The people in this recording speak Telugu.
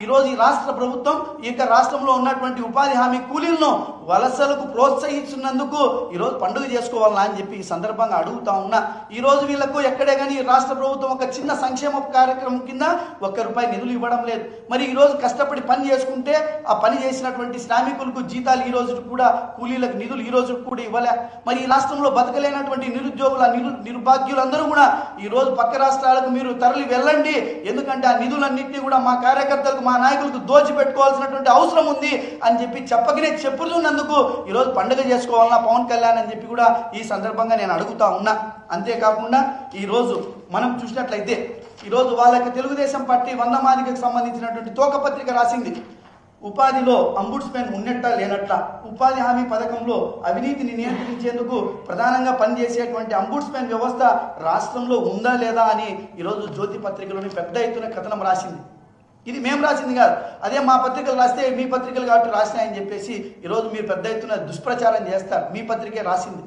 ఈరోజు ఈ రాష్ట్ర ప్రభుత్వం ఈ యొక్క రాష్ట్రంలో ఉన్నటువంటి ఉపాధి హామీ కూలీలను వలసలకు ప్రోత్సహిస్తున్నందుకు ఈరోజు పండుగ చేసుకోవాలా అని చెప్పి ఈ సందర్భంగా అడుగుతా ఉన్నా. ఈ రోజు వీళ్ళకు ఎక్కడే కానీ ఈ రాష్ట్ర ప్రభుత్వం ఒక చిన్న సంక్షేమ కార్యక్రమం కింద ఒక్క రూపాయి నిధులు ఇవ్వడం లేదు. మరి ఈరోజు కష్టపడి పని చేసుకుంటే ఆ పని చేసినటువంటి శ్రామికులకు జీతాలు ఈ రోజు కూడా కూలీలకు నిధులు ఈ రోజు కూడా ఇవ్వలే. మరి ఈ రాష్ట్రంలో బతకలేనటువంటి నిరుద్యోగుల నిరు నిర్భాగ్యులందరూ కూడా ఈ రోజు పక్క రాష్ట్రాలకు మీరు తరలి వెళ్ళండి. ఎందుకంటే ఆ నిధులన్నింటినీ కూడా మా కార్యకర్తలకు మా నాయకులకు దోచి పెట్టుకోవాల్సినటువంటి అవసరం ఉంది అని చెప్పి చెప్పకనే చెప్పుతున్నందుకు ఈరోజు పండుగ చేసుకోవాలన్నా పవన్ కళ్యాణ్ అని చెప్పి కూడా ఈ సందర్భంగా నేను అడుగుతా ఉన్నా. అంతేకాకుండా ఈరోజు మనం చూసినట్లయితే ఈరోజు వాళ్ళకి తెలుగుదేశం పార్టీ వంద మాదికకు సంబంధించినటువంటి తోకపత్రిక రాసింది. ఉపాధిలో అంబుడ్స్మెన్ ఉన్నట్ట లేనట్ల ఉపాధి హామీ పథకంలో అవినీతిని నియంత్రించేందుకు ప్రధానంగా పనిచేసేటువంటి అంబుడ్స్మెన్ వ్యవస్థ రాష్ట్రంలో ఉందా లేదా అని ఈరోజు జ్యోతి పత్రికలోని పెద్ద ఎత్తున కథనం రాసింది. ఇది మేము రాసింది కాదు. అదే మా పత్రికలు రాస్తే మీ పత్రికలు కాబట్టి రాసినాయని చెప్పేసి ఈరోజు మీరు పెద్ద ఎత్తున దుష్ప్రచారం చేస్తారు. మీ పత్రికే రాసింది.